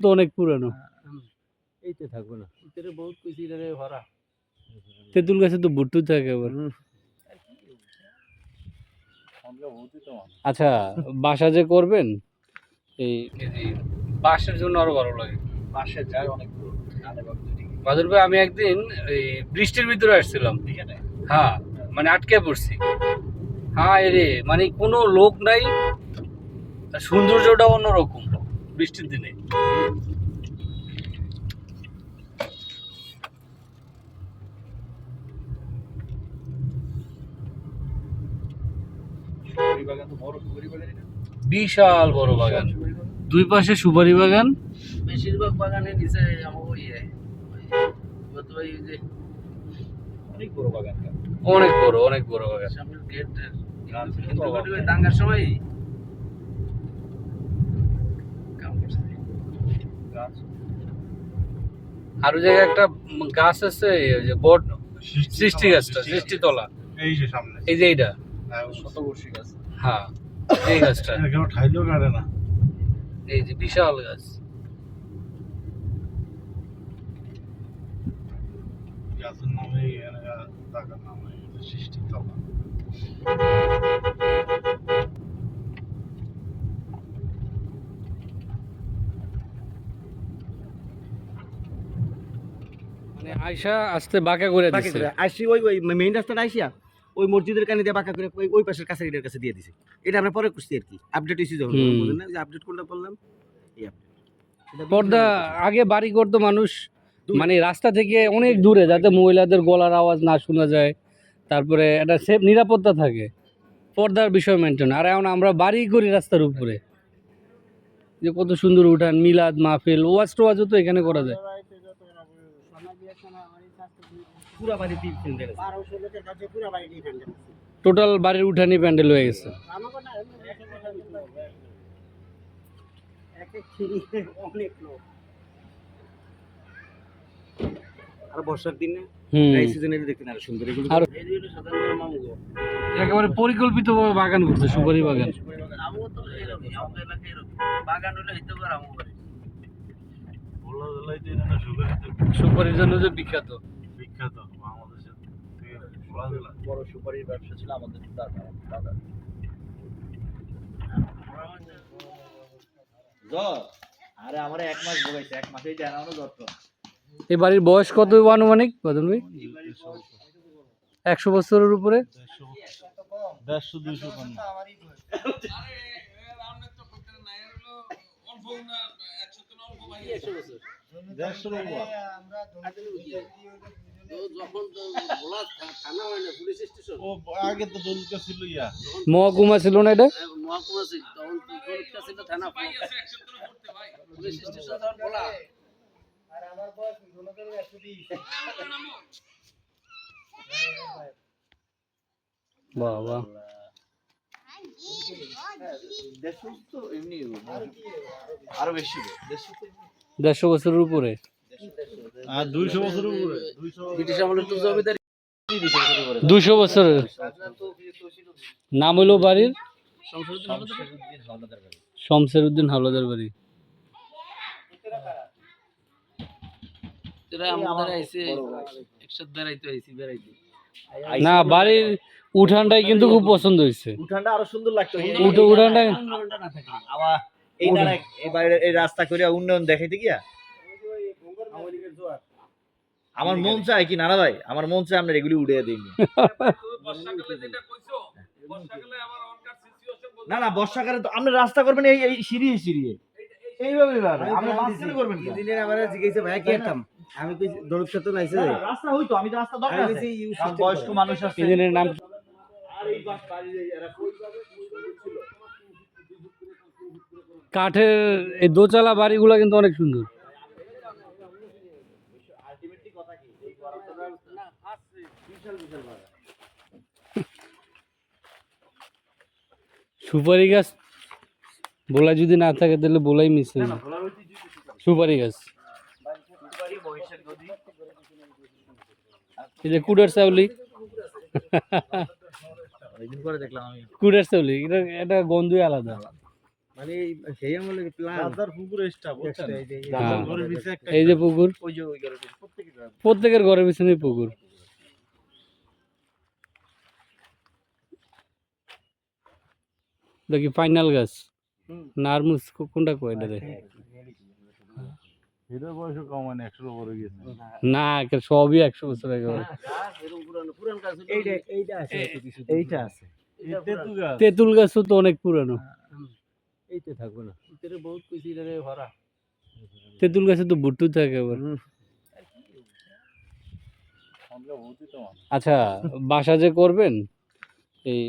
তো অনেক পুরানো। এইতে থাকব না। ভিতরে বহুত কিছু রে ভরা। তেঁতুল গাছে তো ভুট্টু থাকে আবার। আচ্ছা বাসা যে করবেন এই বাঁশের জন্য আরও ভালো লাগে। বাসের যায় অনেক বাদুর ভাই আমি একদিন এই বৃষ্টির ভিতরে আসছিলাম। হ্যাঁ মানে আটকে পড়ছি। হ্যাঁ রে মানে কোনো লোক নাই সৌন্দর্যটা অন্যরকম। বৃষ্টির দিনে। বাগান বাগান বিশাল বড় বাগান। দুই পাশে সুপারি বাগান বেশিরভাগ বাগানের নিচে অনেক বড় বাগানটা অনেক বড় অনেক বড় বাগান। সামনের গেট দাঙ্গার সময় কাম করছে গাছ আর ওই জায়গায় একটা গাছ আছে ওই যে বট সৃষ্টি গাছটা সৃষ্টি তলা। এই যে সামনে। এই যে এইটা। শতবর্ষী গাছ। হ্যাঁ এই গাছটা। কেউ ঠাইলেও কাটে না? এই যে বিশাল গাছ। গাছের নামে টাকার নামে সৃষ্টি তলা মানে আয়সা আসতে বাঁকা করে দিচ্ছে ওই ওই মেইন রাস্তাটা আইসিয়া ওই মসজিদের কানে দিয়ে বাঁকা করে ওই ওই পাশের কাছারিটার কাছে দিয়ে দিছে। এটা আমরা পরে করছি আর কি। আপডেট হয়েছি যখন হুম। বুঝলেন না যে আপডেট এই update। পর্দা আগে বাড়ি করতো মানুষ মানে রাস্তা থেকে অনেক দূরে যাতে মহিলাদের গলার আওয়াজ না শোনা যায়। তারপরে একটা সেফ নিরাপত্তা থাকে। পর্দার বিষয় মেনটেন আর এখন আমরা বাড়ি করি রাস্তার উপরে। যে কত সুন্দর উঠান মিলাদ মাহফিল ওয়াজ টোয়াজও তো এখানে করা যায়। পুরা বাড়ি পুরা বাড়ি ফেলতে টোটাল বাড়ির উঠানি প্যান্ডেল হয়ে গেছে। অনেক লোক। আর বর্ষার দিনে এই সিজনে দেখতে আরও সুন্দর। এগুলো আর- এই যে সাধারণত মামুগো একেবারে পরিকল্পিতভাবে বাগান করছে সুপারি বাগান। আমও তো এরকমই আমাদের এলাকায় এরকম বাগান হলে হইতে পারে আমও সুপারির জন্য যে বিখ্যাত। বিখ্যাত বাংলাদেশের বড় সুপারির ব্যবসা ছিল আমাদের দাদা দাদা। আরে আমার এক মাস এক মাসেই যায় না আমার জ্বর তো এই বাড়ির বয়স কত আনুমানিক বাদন ভাই? একশো বছরের উপরে? দেড়শো দুইশো মহকুমা ছিল না এটা? মহকুমা ছিল দেড়শো বেশি দেড়শো বছরের উপরে। আর দুইশো বছরের উপরে। ব্রিটিশ আমলের তো জমিদারি দুশো বছরের। নাম হলো বাড়ির? শমসের উদ্দিন হাওলাদার বাড়ি। একসাথে বেড়াইতে আইছি বেড়াইতে। না বাড়ির উঠানটাই কিন্তু খুব পছন্দ হয়েছে। উঠানটা আরও সুন্দর লাগতো। উঠে উঠানটা এই দাঁড়া এই বাইরে এই রাস্তা করে উন্নয়ন দেখাইতে গিয়া? আমার মন চায় কি নানা ভাই আমার মন চায় আমরা এগুলি উড়ে দিই। না না বর্ষাকালে তো আপনি রাস্তা করবেন এই এই সিঁড়ি সিঁড়ি এইভাবে আপনি করবেন দিনের আমার জিজ্ঞাসা ভাই কি আমি কই দরুদ নাইছে রাস্তা হইতো আমি তো রাস্তা দরকার আছে। বয়স্ক মানুষ আছে। ইঞ্জিনের নাম আর এই বাস বাড়ি এরা কইভাবে ছিল? কাঠের এই দোচালা বাড়িগুলো কিন্তু অনেক সুন্দর। আলটিমেটলি কথা কি? এই গরমটা না আছে। বিশাল বিশাল বাড়ি সুপারি গাছ বলা যদি না থাকে তাহলে বোলাই মিস সুপারি গাছ। এই যে কুডার চাউলি। অনেকদিন পরে দেখলাম আমি কুডার চাউলি এটা এটা গন্ধই আলাদা। মানে এই সেই আমলে প্ল্যান রাজার পুকুর স্টাফ বুঝছেন? হ্যাঁ। এই যে পুকুর। ওই যে ওই গাড়িটা প্রত্যেকের ঘরের পিছনেই পুকুর। দেখি ফাইনাল গাছ। নারমুস কোনটা কয় এটা? এটার বয়স কম মানে একশোর উপরে গেছে না সবই একশো বছর এইটা আছে। গাছ? তেঁতুল গাছও তো অনেক পুরানো। এইতে থাকব না। বহুত কিছু ভরা। তেঁতুল গাছে তো ভুট্টু থাকে আবার। আচ্ছা বাসা যে করবেন এই